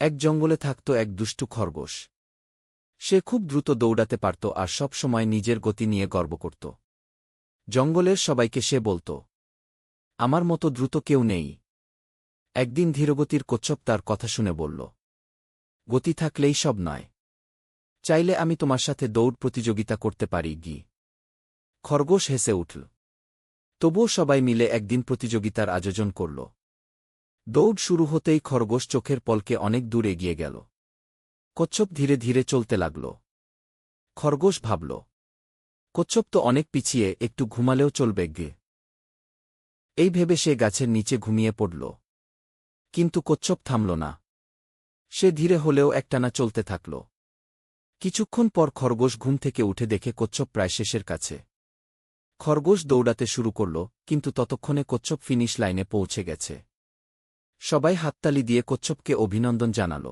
এক জঙ্গলে থাকত এক দুষ্টু খরগোশ। সে খুব দ্রুত দৌড়াতে পারত আর সব সময় নিজের গতি নিয়ে গর্ব করত। জঙ্গলের সবাইকে সে বলত, আমার মতো দ্রুত কেউ নেই। একদিন ধীরগতির কচ্ছপ তার কথা শুনে বলল, গতি থাকলেই সব নয়। চাইলে আমি তোমার সাথে দৌড় প্রতিযোগিতা করতে পারি, গি। খরগোশ হেসে উঠল। তবুও সবাই মিলে একদিন প্রতিযোগিতার আয়োজন করল। দৌড় শুরু হতেই খরগোশ চোখের পলকে অনেক দূর এগিয়ে গেল। কচ্ছপ ধীরে ধীরে চলতে লাগল। খরগোশ ভাবল, কচ্ছপ তো অনেক পিছিয়ে, একটু ঘুমালেও চলবে গে। এই ভেবে সে গাছের নিচে ঘুমিয়ে পড়ল। কিন্তু কচ্ছপ থামল না। সে ধীরে হলেও একটানা চলতে থাকল। কিছুক্ষণ পর খরগোশ ঘুম থেকে উঠে দেখে কচ্ছপ প্রায় শেষের কাছে। খরগোশ দৌড়াতে শুরু করল, কিন্তু ততক্ষণে কচ্ছপ ফিনিশ লাইনে পৌঁছে গেছে। সবাই হাততালি দিয়ে কচ্ছপকে অভিনন্দন জানাল।